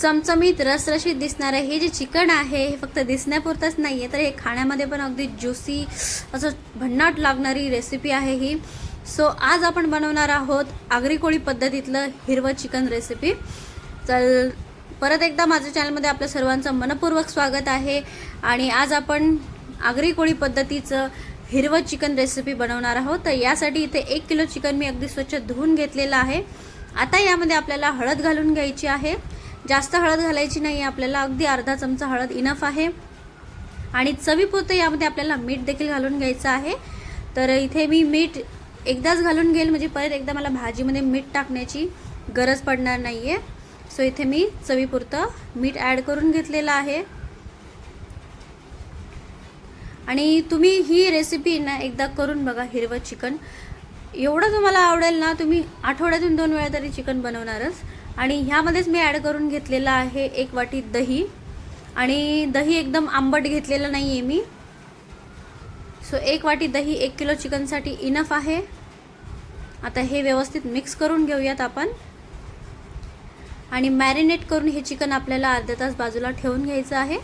चमचमीत रसरशीत दिसणारं हे जे चिकन आहे हे फक्त दिसण्यापुरतंच नाही आहे तर हे खाण्यामध्ये पण अगदी ज्युसी असं भन्नाट लागणारी रेसिपी आहे ही. सो आज आपण बनवणार आहोत आगरी कोळी पद्धतीतलं हिरवं चिकन रेसिपी चल परत एकदा माझ्या चॅनलमध्ये आपल्या सर्वांचं मनपूर्वक स्वागत आहे. आणि आज आपण आगरी कोळी पद्धतीचं हिरवं चिकन रेसिपी बनवणार आहोत. तर यासाठी इथे एक किलो चिकन मी अगदी स्वच्छ धुवून घेतलेलं आहे. आता यामध्ये आपल्याला हळद घालून घ्यायची आहे. जास्त हळद घालायची नाही आपल्याला. अगदी अर्धा चमचा हळद इनफ आहे. आणि चवीपुरतं यामध्ये आपल्याला मीठ देखील घालून घ्यायचं आहे. तर इथे मी मीठ एकदाच घालून घेईल. म्हणजे परत एकदा मला भाजीमध्ये मीठ टाकण्याची गरज पडणार नाही आहे सो इथे मी चवीपुरतं मीठ ॲड करून घेतलेलं आहे. आणि तुम्ही ही रेसिपी ना एकदा करून बघा हिरवं चिकन. एवढं तुम्हाला आवडेल ना तुम्ही आठवड्यातून दोन वेळा तरी चिकन बनवणारच. आणि ह्यामध्येच मी ॲड करून घेतलेलं आहे एक वाटी दही. आणि दही एकदम आंबट घेतलेलं नाही आहे मी. सो एक वाटी दही एक किलो चिकनसाठी इनफ आहे. आता हे व्यवस्थित मिक्स करून घेऊयात आपण. आणि मॅरिनेट करून हे चिकन आपल्याला अर्धा तास बाजूला ठेवून घ्यायचं आहे.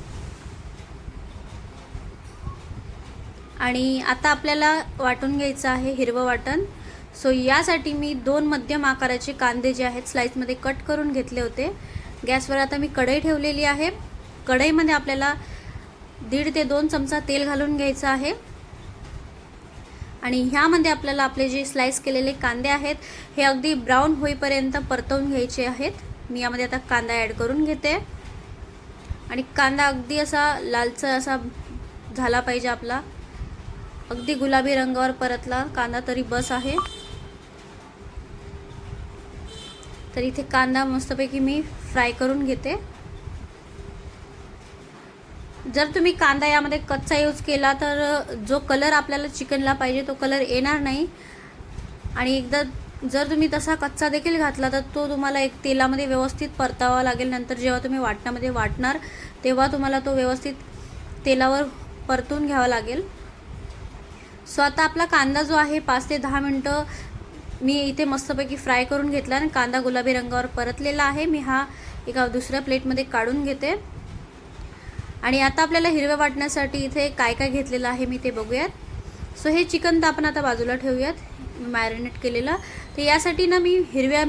आणि आता आपल्याला वाटून घ्यायचं आहे हिरवं वाटण. सो यासाठी मी दोन मध्यम आकाराचे कांदे जे आहेत स्लाईसमध्ये कट करून घेतले होते. गॅसवर आता मी कढई ठेवलेली आहे. कढईमध्ये आपल्याला दीड ते दोन चमचा तेल घालून घ्यायचं आहे. आणि ह्यामध्ये आपल्याला आपले जे स्लाईस केलेले कांदे आहेत हे अगदी ब्राऊन होईपर्यंत परतवून घ्यायचे आहेत. मी यामध्ये आता कांदा ॲड करून घेते. आणि कांदा अगदी असा लालचा असा झाला पाहिजे आपला. अगदी गुलाबी रंगावर परतला कांदा तरी बस आहे. तर इथे कांदा मस्तपैकी मी फ्राय करून घेते. जर तुम्ही कांदा यामध्ये कच्चा यूज केला तर जो कलर आपल्याला चिकनला पाहिजे तो कलर येणार नाही. आणि एकदा जर तुम्ही तसा कच्चा देखील घातला तर तो तुम्हाला एक तेलामध्ये व्यवस्थित परतावा लागेल. नंतर जेव्हा तुम्ही वाटणामध्ये वाटणार तेव्हा तुम्हाला तो व्यवस्थित तेलावर परतून घ्यावा लागेल. सो आता आपला कांदा जो आहे पाच ते दहा मिनटं मी इथे मस्तपैकी फ्राय करून घेतला आणि कांदा गुलाबी रंगावर परतलेला आहे. मी हा एका दुसऱ्या प्लेटमध्ये काढून घेते. आणि आता आपल्याला हिरव्या वाटण्यासाठी इथे काय काय घेतलेलं आहे मी ते बघूयात. सो हे चिकन तर आपण आता बाजूला ठेवूयात. मॅरिनेट केलेलं. तर यासाठी ना मी हिरव्या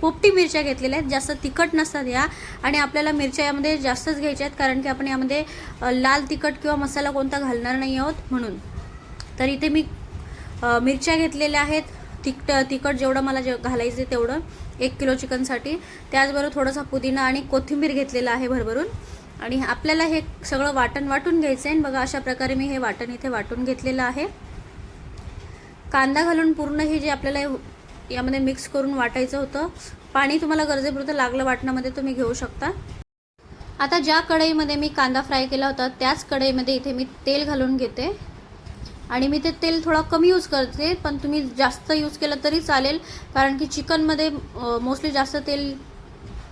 पोपटी मिरच्या घेतलेल्या आहेत. जास्त तिखट नसतात या. आणि आपल्याला मिरच्या यामध्ये जास्तच घ्यायच्या आहेत कारण की आपण यामध्ये लाल तिखट किंवा मसाला कोणता घालणार नाही आहोत म्हणून. तर इथे मी मिरच्या घेतलेल्या आहेत. तिखट तिखट जेवढं मला जे घालायचं तेवढं एक किलो चिकनसाठी. त्याचबरोबर थोडासा पुदिना आणि कोथिंबीर घेतलेला आहे भरभरून. आणि आपल्याला हे सगळं वाटण वाटून घ्यायचं आहे बघा अशा प्रकारे मी हे वाटण इथे वाटून घेतलेलं आहे. कांदा घालून पूर्ण हे जे आपल्याला यामध्ये मिक्स करून वाटायचं होतं पाणी तुम्हाला गरजेपुरतं लागलं वाटणामध्ये तुम्ही घेऊ शकता. आता ज्या कढईमध्ये मी कांदा फ्राय केला होता त्याच कढईमध्ये इथे मी तेल घालून घेते. आणि मी ते तेल थोडा कमी यूज करते पण तुम्ही जास्त यूज केलं तरी चालेल. कारण की चिकनमध्ये मोस्टली जास्त तेल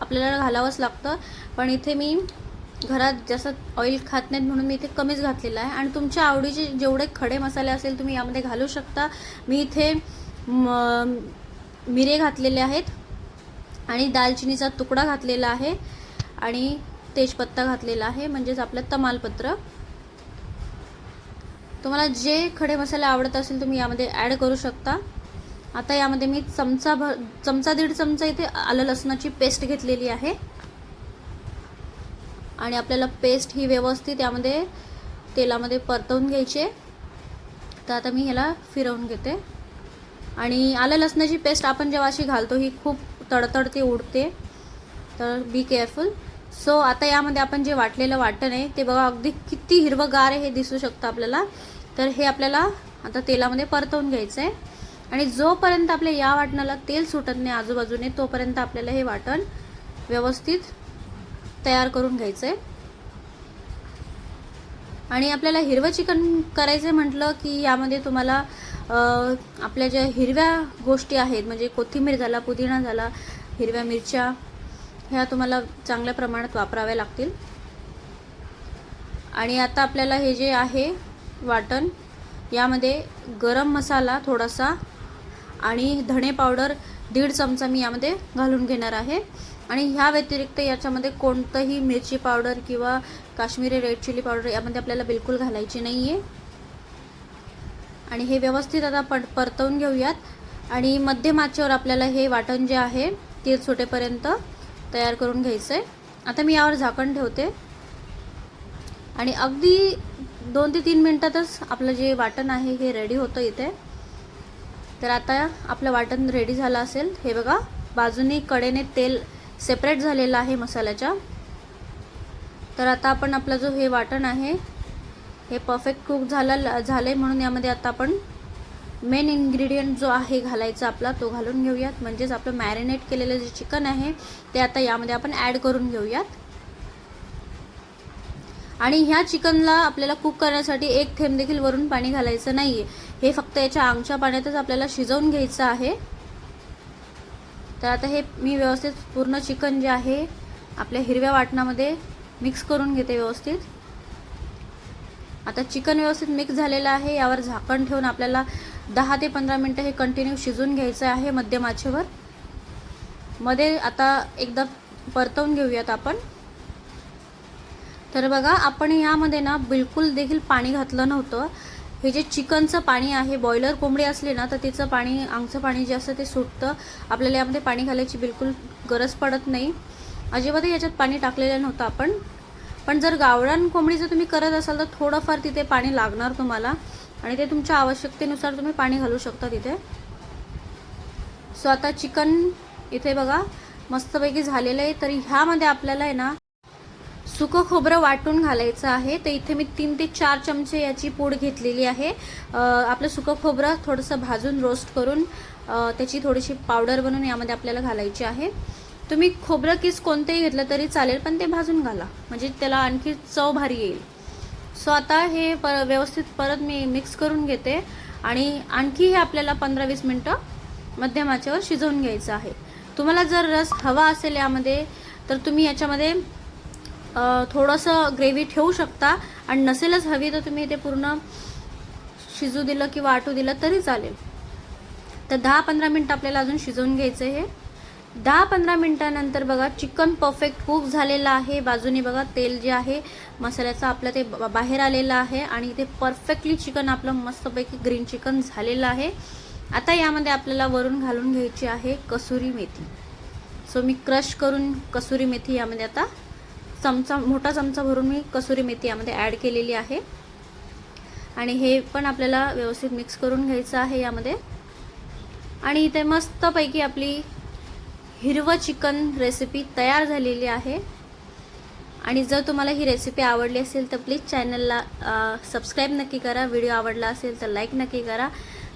आपल्याला घालावंच लागतं. पण इथे मी घरात जास्त ऑइल खात नाहीत म्हणून मी इथे कमीच घातलेलं आहे. आणि तुमच्या आवडीचे जेवढे खडे मसाले असेल तुम्ही यामध्ये घालू शकता. मी इथे मिरे घातलेले आहेत. आणि दालचिनीचा तुकडा घातलेला आहे. आणि तेजपत्ता घातलेला आहे. म्हणजेच आपलं तमालपत्र. तुम्हाला जे खडे मसाले आवडत असेल तुम्ही यामध्ये ॲड करू शकता. आता यामध्ये मी चमचा भर चमचा दीड चमचा इथे आलं लसणाची पेस्ट घेतलेली आहे. आणि आपल्याला पेस्ट ही व्यवस्थित यामध्ये तेलामध्ये परतवून घ्यायची तर आता मी ह्याला फिरवून घेते. आणि आलं लसणाची पेस्ट आपण जेव्हा अशी घालतो ही खूप तडतडते उडते. तर बी केअरफुल सो आता यामध्ये आपण जे वाटलेलं वाटण आहे ते बघा अगदी किती हिरवंगार आहे हे दिसू शकतं आपल्याला. तर हे आपल्याला आता तेलामध्ये परतवून घ्यायचं आहे आणि जोपर्यंत आपल्या या वाटणाला तेल सुटत नाही आजूबाजूने तोपर्यंत आपल्याला हे वाटण व्यवस्थित तयार करून घ्यायचं आहे आणि आपल्याला हिरवं चिकन करायचं म्हटलं की यामध्ये तुम्हाला आपल्या ज्या हिरव्या गोष्टी आहेत म्हणजे कोथिंबीर झाला पुदिना झाला हिरव्या मिरच्या ह्या तुम्हाला चांगल्या प्रमाणात वापराव्या लागतील. आणि आता आपल्याला हे जे आहे वाटण यामध्ये गरम मसाला थोडासा आणि धणे पावडर दीड चमचा मी यामध्ये घालून घेणार आहे. आणि ह्या व्यतिरिक्त याच्यामध्ये कोणतंही मिरची पावडर किंवा काश्मीरी रेड चिली पावडर यामध्ये आपल्याला बिलकुल घालायची नाही आहे आणि हे व्यवस्थित आता पट परतवून घेऊयात. आणि मध्यम आचेवर आपल्याला हे वाटण जे आहे ते सुटेपर्यंत तयार करून घ्यायचं आहे आता मी यावर झाकण ठेवते. आणि अगदी दोन ते तीन मिनटातच आपलं जे वाटण आहे हे रेडी होतं इथे. तर आता आपलं वाटण रेडी झालं असेल. हे बघा बाजूनी कडेने तेल सेपरेट झालेलं आहे मसाल्याच्या. तर आता आपण आपला जो हे वाटण आहे हे परफेक्ट कुक झालं झालं आहे म्हणून यामध्ये आता आपण मेन इन्ग्रेडियंट जो आहे घालायचा आपला तो घालून घेऊयात. म्हणजेच आपलं मॅरिनेट केलेलं जे चिकन आहे ते आता यामध्ये आपण ॲड करून घेऊयात. आणि ह्या चिकनला आपल्याला कुक करण्यासाठी एक थेंब देखील वरून पाणी घालायचं नाही आहे हे फक्त याच्या आंगच्या पाण्यातच आपल्याला शिजवून घ्यायचं आहे. तर आता हे मी व्यवस्थित पूर्ण चिकन जे आहे आपल्या हिरव्या वाटणामध्ये मिक्स करून घेते व्यवस्थित. आता चिकन व्यवस्थित मिक्स झालेलं आहे यावर झाकण ठेवून आपल्याला दहा ते पंधरा मिनटं हे कंटिन्यू शिजून घ्यायचं आहे मध्यम आचेवर मध्ये आता एकदा परतवून घेऊयात आपण. तर बघा आपण यामध्ये ना बिलकुल देखील पाणी घातलं नव्हतं. हे जे चिकनचं पाणी आहे बॉयलर कोंबडी असली ना तर तिचं पाणी आमचं पाणी जे असतं ते सुटतं. आपल्याला यामध्ये पाणी घालायची बिलकुल गरज पडत नाही. अजिबातही याच्यात पाणी टाकलेलं नव्हतं आपण. पण जर गावरान कोंबडीचं तुम्ही करत असाल तर थोडंफार तिथे पाणी लागणार तुम्हाला. आणि ते तुमच्या आवश्यकतेनुसार तुम्ही पाणी घालू शकता तिथे. सो आता चिकन इथे बघा मस्तपैकी झालेलं आहे. तर ह्यामध्ये आपल्याला आहे ना सुकं खोबरं वाटून घालायचं आहे. तर इथे मी तीन ते चार चमचे याची पूड घेतलेली आहे. आपलं सुकं खोबरं थोडंसं भाजून रोस्ट करून त्याची थोडीशी पावडर बनवून यामध्ये आपल्याला घालायची आहे. तुम्ही खोबरं किस कोणतेही घेतलं तरी चालेल पण ते भाजून घाला. म्हणजे त्याला आणखी चव भारी येईल. सो आता हे पर व्यवस्थित परत मी मिक्स करून घेते आणि आणखी हे आपल्याला पंधरा वीस मिनटं मध्यम आचेवर शिजवून घ्यायचं आहे. तुम्हाला जर रस हवा असेल यामध्ये तर तुम्ही याच्यामध्ये थोडंसं ग्रेव्ही ठेवू शकता आणि नसेलच हवी तर तुम्ही ते पूर्ण शिजू दिलं किंवा आटू दिलं तरी चालेल. तर दहा पंधरा मिनटं आपल्याला अजून शिजवून घ्यायचं आहे. हे दहा पंधरा मिनटानंतर बघा चिकन परफेक्ट कुक झालेलं आहे. बाजूने बघा तेल जे आहे मसाल्याचं आपलं ते ब- बाहेर आलेलं आहे आणि ते परफेक्टली चिकन आपलं मस्तपैकी ग्रीन चिकन झालेलं आहे. आता यामध्ये आपल्याला वरून घालून घ्यायची आहे कसुरी मेथी. सो मी क्रश करून कसुरी मेथी यामध्ये आता चमचा मोठा चमचा भरून मी कसुरी मेथी यामध्ये ॲड केलेली आहे. आणि हे पण आपल्याला व्यवस्थित मिक्स करून घ्यायचं आहे यामध्ये. आणि इथे मस्तपैकी आपली हिरवं चिकन रेसिपी तयार झालेली आहे. आणि जर तुम्हाला ही रेसिपी आवडली असेल तर प्लीज चॅनलला सबस्क्राईब नक्की करा. व्हिडिओ आवडला असेल तर लाईक नक्की करा.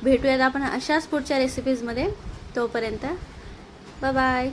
भेटूयात आपण अशाच पुढच्या रेसिपीजमध्ये तोपर्यंत बाय बाय